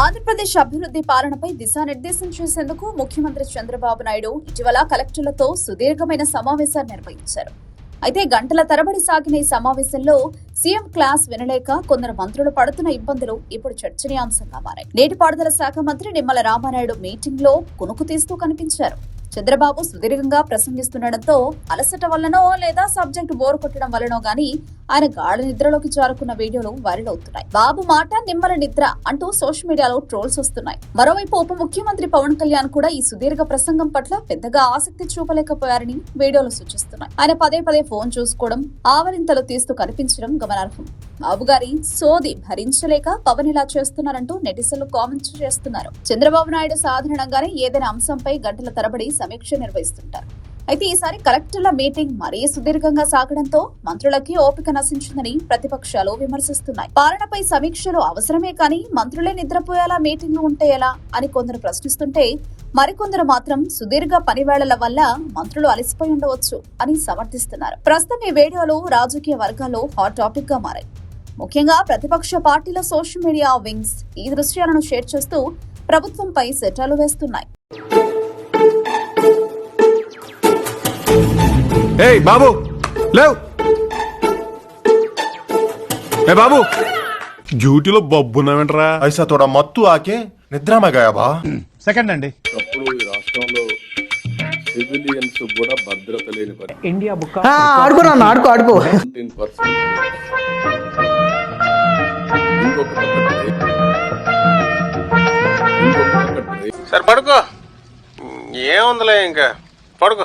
ఆంధ్రప్రదేశ్ అభివృద్ధి పాలనపై దిశానిర్దేశం చేసేందుకు ముఖ్యమంత్రి చంద్రబాబు నాయుడు ఇటీవల కలెక్టర్లతో సుదీర్ఘమైన సమావేశాన్ని నిర్వహించారు. అయితే గంటల తరబడి సాగిన ఈ సమావేశంలో సీఎం క్లాస్ వినలేక కొందరు మంత్రులు పడుతున్న ఇబ్బందులు ఇప్పుడు చర్చనీయాంశంగా మారాయి. నీటిపారుదల శాఖ మంత్రి నిమ్మల రామానాయుడు మీటింగ్లో కునుకు తీస్తూ కనిపించారు. చంద్రబాబు సుదీర్ఘంగా ప్రసంగిస్తుండటంతో అలసట వల్లనో లేదా సబ్జెక్ట్ బోరు కొట్టడం వల్లనో గాని ఆయన గాఢ నిద్రలోకి జారుకున్న వీడియోలు వైరల్ అవుతున్నాయి. బాబు మాట నిమ్మల నిద్ర అంటూ సోషల్ మీడియాలో ట్రోల్స్ వస్తున్నాయి. మరోవైపు ఉప ముఖ్యమంత్రి పవన్ కళ్యాణ్ కూడా ఈ సుదీర్ఘ ప్రసంగం పట్ల పెద్దగా ఆసక్తి చూపలేకపోయారని వీడియోలు సూచిస్తున్నాయి. ఆయన పదే పదే ఫోన్ చూసుకోవడం ఆవరింతలు తీస్తూ కనిపించడం గమనార్హం. బాబు గారి సోది భరించలేక పవన్ ఇలా చేస్తున్నారంటూ నెటిజన్లు కామెంట్స్ చేస్తున్నారు. చంద్రబాబు నాయుడు సాధారణంగానే ఏదైనా అంశంపై గంటల తరబడి సమీక్ష నిర్వహిస్తుంటారు. అయితే ఈసారి కలెక్టర్ల మీటింగ్ మరీ సుదీర్ఘంగా సాగడంతో మంత్రులకి ఓపిక నశించిందని ప్రతిపక్షాలు విమర్శిస్తున్నాయి. పాలనపై సమీక్షలు అవసరమే కానీ మంత్రులే నిద్రపోయేలా మీటింగ్లు ఉంటే ఎలా అని కొందరు ప్రశ్నిస్తుంటే మరికొందరు మాత్రం సుదీర్ఘ పనివేళల వల్ల మంత్రులు అలసిపోయి ఉండవచ్చు అని సమర్థిస్తున్నారు. ప్రస్తుతం ఈ వీడియోలు రాజకీయ వర్గాల్లో హాట్ టాపిక్గా మారాయి. ముఖ్యంగా ప్రతిపక్ష పార్టీల సోషల్ మీడియా వింగ్స్ ఈ దృశ్యాలను షేర్ చేస్తూ ప్రభుత్వంపై సెటాలు వేస్తున్నాయి. ఏయ్ బాబు లేవు. ఏ బాబు. డ్యూటీలో బబ్బున్నావేంట్రా ఐసా తోడ మత్తు ఆకే నిద్రమగాయబా సెకండ్ అండి. అప్పుడు ఈ రాష్ట్రంలో సివిలియన్స్ కూడా భద్రత లేని ఇండియా బుక్ ఆడుకో నాన్న ఆడుకో ఆడుకో. సార్ పడుకో. ఏముందిలే ఇంకా? పడుకో.